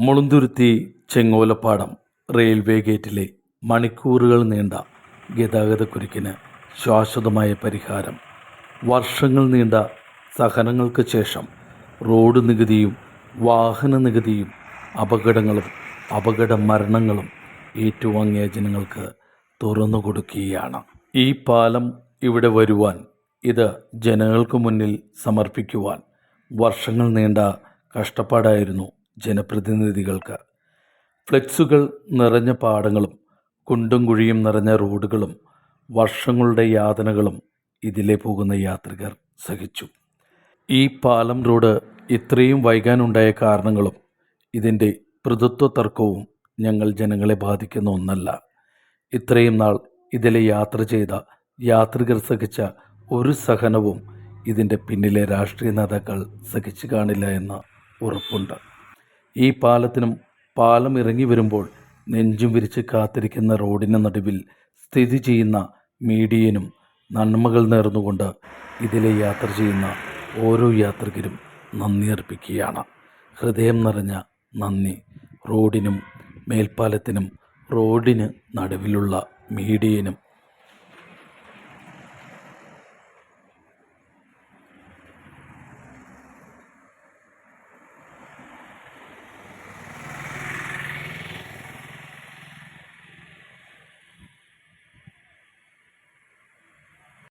മുളുന്തുരുത്തി ചെങ്ങോലപ്പാടം railway ഗേറ്റിലെ മണിക്കൂറുകൾ നീണ്ട ഗതാഗതക്കുരുക്കിന് ശാശ്വതമായ പരിഹാരം. വർഷങ്ങൾ നീണ്ട സഹനങ്ങൾക്ക് ശേഷം റോഡ് നികുതിയും വാഹന നികുതിയും അപകടങ്ങളും അപകട മരണങ്ങളും ഏറ്റുവാങ്ങിയ ജനങ്ങൾക്ക് തുറന്നു കൊടുക്കുകയാണ് ഈ പാലം ഇവിടെ വരുവാൻ ഇത് ജനങ്ങൾക്ക് മുന്നിൽ സമർപ്പിക്കുവാൻ വർഷങ്ങൾ നീണ്ട കഷ്ടപ്പാടായിരുന്നു ജനപ്രതിനിധികൾക്ക്. ഫ്ലെക്സുകൾ നിറഞ്ഞ പാടങ്ങളും കുണ്ടും കുഴിയും നിറഞ്ഞ റോഡുകളും വർഷങ്ങളുടെ യാതനകളും ഇതിലെ പോകുന്ന യാത്രികർ സഹിച്ചു. ഈ പാലം റോഡ് ഇത്രയും വൈകാനുണ്ടായ കാരണങ്ങളും ഇതിന്റെ പൃഥുത്വ തർക്കവും ഞങ്ങൾ ജനങ്ങളെ ബാധിക്കുന്ന ഒന്നല്ല. ഇത്രയും നാൾ ഇതിലെ യാത്ര ചെയ്ത യാത്രികർ സഹിച്ച ഒരു സഹനവും ഇതിന്റെ പിന്നിലെ രാഷ്ട്രീയ നേതാക്കൾ സഹിച്ചു കാണില്ല എന്ന് ഉറപ്പുണ്ട്. ഈ പാലത്തിനും പാലം ഇറങ്ങി വരുമ്പോൾ നെഞ്ചും വിരിച്ച് കാത്തിരിക്കുന്ന റോഡിന് നടുവിൽ സ്ഥിതി ചെയ്യുന്ന മീഡിയനും നന്മകൾ നേർന്നുകൊണ്ട് ഇതിലെ യാത്ര ചെയ്യുന്ന ഓരോ യാത്രികരും നന്ദി അർപ്പിക്കുകയാണ്. ഹൃദയം നിറഞ്ഞ നന്ദി. റോഡിനും മേൽപ്പാലത്തിനും റോഡിന് നടുവിലുള്ള മീഡിയനും